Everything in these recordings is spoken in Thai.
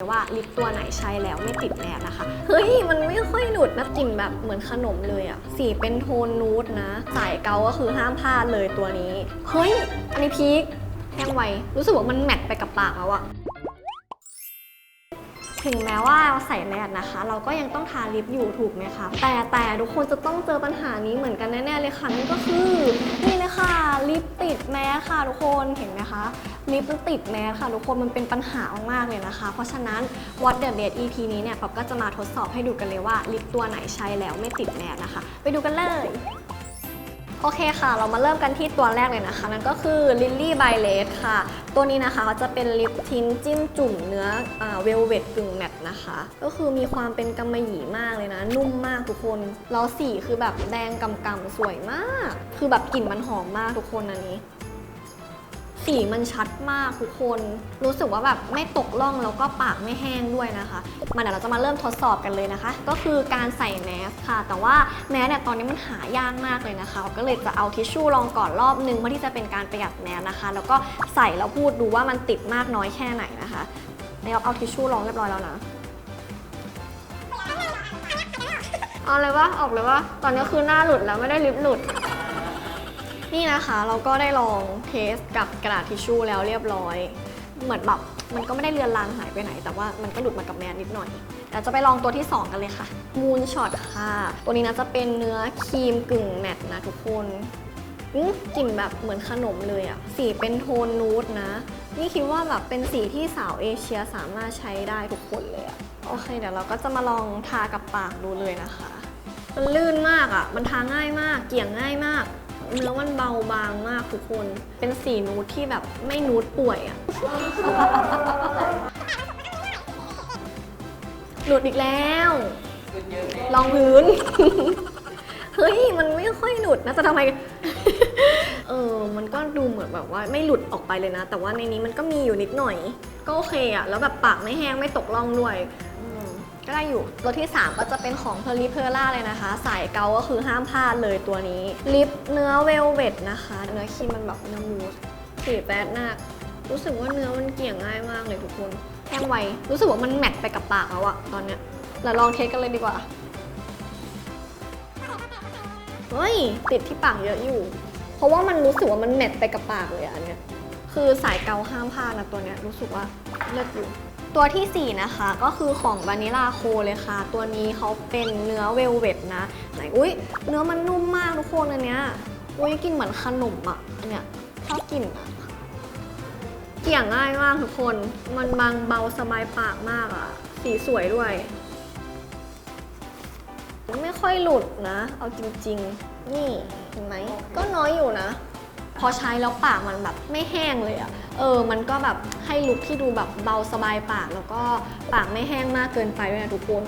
ว่าลิปตัวไหนใช้แล้วไม่ติดแมสนะคะ เฮ้ย มันไม่ค่อยหนุดนะกลิ่นแบบเหมือนขนมเลยอะสีเป็นโทนนูดนะ สายเกาก็คือห้ามพลาดเลยตัวนี้ เฮ้ย อันนี้พีคแห้งไว รู้สึกว่ามันแมทไปกับปากแล้วอะ ถึงแม้ว่าเราใส่แมสนะคะ เราก็ยังต้องทาลิปอยู่ถูกไหมคะ แต่แต่ทุกคนจะต้องเจอปัญหานี้เหมือนกันแน่ๆเลยค่ะนั่นก็คือนี่เลยค่ะลิปติดแมสค่ะทุกคนเห็นไหมคะลิปมันติดแมสค่ะทุกคนมันเป็นปัญหามากๆเลยนะคะ เพราะฉะนั้น What the Best EP นี้เนี่ยป๊อปก็จะมาทดสอบให้ดูกันเลยว่าลิปตัวไหนใช้แล้วไม่ติดแมสนะคะ ไปดูกันเลย โอเคค่ะ เรามาเริ่มกันที่ตัวแรกเลยนะคะ นั่นก็คือ Lily by l a t ค่ะ ตัวนี้นะคะเขาจะเป็นลิปทินจิ้มจุ่มเนื้อเวลเวดกึ่งแมตนะคะ ก็คือมีความเป็นกำมะหยี่มากเลยนะ นุ่มมากทุกคนแล้วสีคือแบบแดงกำกำๆสวยมาก คือแบบกลิ่นมันหอมมากทุกคนอันนี้ สีมันชัดมากทุกคน รู้สึกว่าแบบไม่ตกล่องแล้วก็ปากไม่แห้งด้วยนะคะมาเดี๋ยวเราจะมาเริ่มทดสอบกันเลยนะคะ ก็คือการใส่แมสค่ะ แต่ว่าแมสเนี่ยตอนนี้มันหายากมากเลยนะคะ ก็เลยจะเอาทิชชู่รองก่อนรอบนึงเพื่อที่จะเป็นการประหยัดแมสนะคะ แล้วก็ใส่แล้วพูดดูว่ามันติดมากน้อยแค่ไหนนะคะนี่เอาทิชชู่รองเรียบร้อยแล้วนะเอาเลยวะออกเลยวะตอนนี้คือหน้าหลุดแล้วไม่ได้ลิปหลุด นี่นะคะเราก็ได้ลองเทสกับกระดาษทิชชู่แล้วเรียบร้อย เหมือนแบบมันก็ไม่ได้เลือนลางหายไปไหน แต่ว่ามันก็หลุดมากับแมสนิดหน่อยเดี๋ยวจะไปลองตัวที่ 2 กันเลยค่ะ มูนช็อตค่ะ ตัวนี้นะจะเป็นเนื้อครีมกึ่งแมตนะทุกคนกลิ่นแบบเหมือนขนมเลยอะสีเป็นโทนนูดนะ นี่คิดว่าแบบเป็นสีที่สาวเอเชียสามารถใช้ได้ทุกคนเลยอะโอเค เดี๋ยวเราก็จะมาลองทากับปากดูเลยนะคะ มันลื่นมากอะ่ะมันทาง่ายมาก เกี่ยงง่ายมาก เนื้อมันเบาบางมากทุกคน เป็นสีนูดที่แบบไม่นูดป่วยอะหลุดอีกแล้ว ลองพื้น เฮ้ย มันไม่ค่อยหลุดนะแต่ทำไม เออ มันก็ดูเหมือนแบบว่าไม่หลุดออกไปเลยนะ แต่ว่าในนี้มันก็มีอยู่นิดหน่อย ก็โอเคอะแล้วแบบปากไม่แห้งไม่ตกร่องด้วย ก็ได้อยู่ ตัวที่ 3 ก็จะเป็นของ p e r l i p e r l a เลยนะคะ สายเกาก็คือห้ามพลาดเลยตัวนี้ ลิปเนื้อเวลเวดนะคะ เนื้อครีมมันแบบเนื้อมูสสีแปดมาก รู้สึกว่าเนื้อมันเกลี่ยง่ายมากเลยทุกคนแห้งไว รู้สึกว่ามันแมทไปกับปากแล้วอะตอนเนี้ยเราลองเทสกันเลยดีกว่า เฮ้ย ติดที่ปากเยอะอยู่ เพราะว่ามันรู้สึกว่ามันแมทไปกับปากเลยอะอันเนี้ย คือสายเกาห้ามพลาดนะตัวเนี้ยรู้สึกว่าเลิศอยู่ ตัวทีสี่ 4 นะคะ ก็คือของวานิลาโคเลยค่ะ ตัวนี้เขาเป็นเนื้อเวลเวดนะไหนอุ้ยเนื้อมันนุ่มมากทุกคนอันเนี้ยอุ้ยกินเหมือนขนมอะอันเนี้ยชอบกลิ่นอะเกี่ยง่ายมากทุกคน มันบางเบาสบายปากมากอะ สีสวยด้วย ไม่ค่อยหลุดนะ เอาจริง ๆ นี่เห็นไหมก็น้อยอยู่นะ พอใช้แล้วปากมันแบบไม่แห้งเลยอะเออ มันก็แบบให้ลุคที่ดูแบบเบาสบายปาก แล้วก็ปากไม่แห้งมากเกินไปด้วยนะทุกคน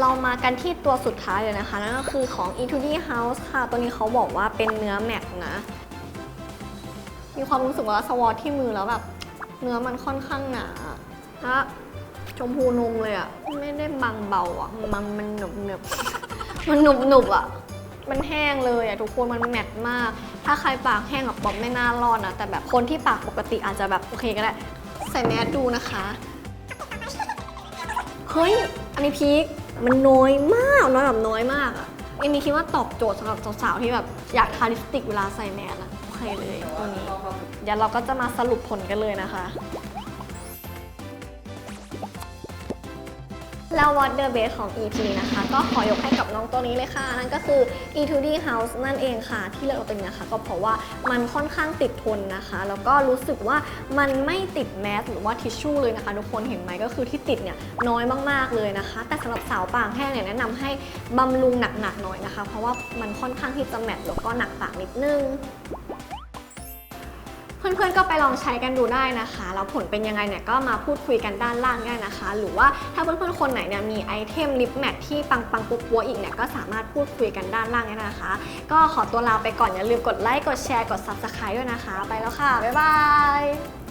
เรามากันที่ตัวสุดท้ายเลยนะคะ นั่นก็คือของ e t u d y House ค่ะ ตัวนี้เขาบอกว่าเป็นเนื้อแมตต์นะ มีความรู้สึกว่าสวอตที่มือแล้วแบบ เนื้อมันค่อนข้างหนาถ้าชมพูนมเลยอะไม่ได้บางเบาอะมันมันหนุบหนึบมันหนุบหนุบอะมันแห้งเลยอะทุกคนมันแมทมาก ถ้าใครปากแห้งกับป๊อปไม่น่ารอดนะ แต่แบบคนที่ปากปกติอาจจะแบบโอเคก็ได้ ใส่แมสดูนะคะ เฮ้ย อันนี้พีคมันน้อยมาก น้อยแบบน้อยมากอะอันนี้คิดว่าตอบโจทย์สำหรับสาวๆที่แบบอยากทาลิปสติกเวลาใส่แมสอะโอเคเลยตัวนี้ เดี๋ยวเราก็จะมาสรุปผลกันเลยนะคะ แล้ว What the Best ของ EP นะคะ ก็ขอยกให้กับน้องตัวนี้เลยค่ะ นั่นก็คือ E2D House นั่นเองค่ะ ที่เลือกเอาตัวนี้นะคะ ก็เพราะว่ามันค่อนข้างติดทนนะคะ แล้วก็รู้สึกว่ามันไม่ติดแมสหรือว่าทิชชู่เลยนะคะทุกคนเห็นไหมก็คือที่ติดเนี่ยน้อยมากๆเลยนะคะ แต่สำหรับสาวปากแห้งเนี่ยแนะนำให้บำรุงหนักๆหน่อยนะคะ เพราะว่ามันค่อนข้างที่จะแมทแล้วก็หนักปากนิดนึง เพื่อนๆก็ไปลองใช้กันดูได้นะคะแล้วผลเป็นยังไงเนี่ยก็มาพูดคุยกันด้านล่างได้นะคะ หรือว่าถ้าเพื่อนๆคนไหนเนี่ยมีไอเทมลิปแมทที่ปังๆปุ๊บๆอีกเนี่ยก็สามารถพูดคุยกันด้านล่างได้นะคะ ก็ขอตัวลาไปก่อนอย่าลืมกดไลค์กดแชร์กด subscribe ด้วยนะคะ ไปแล้วค่ะบ๊ายบาย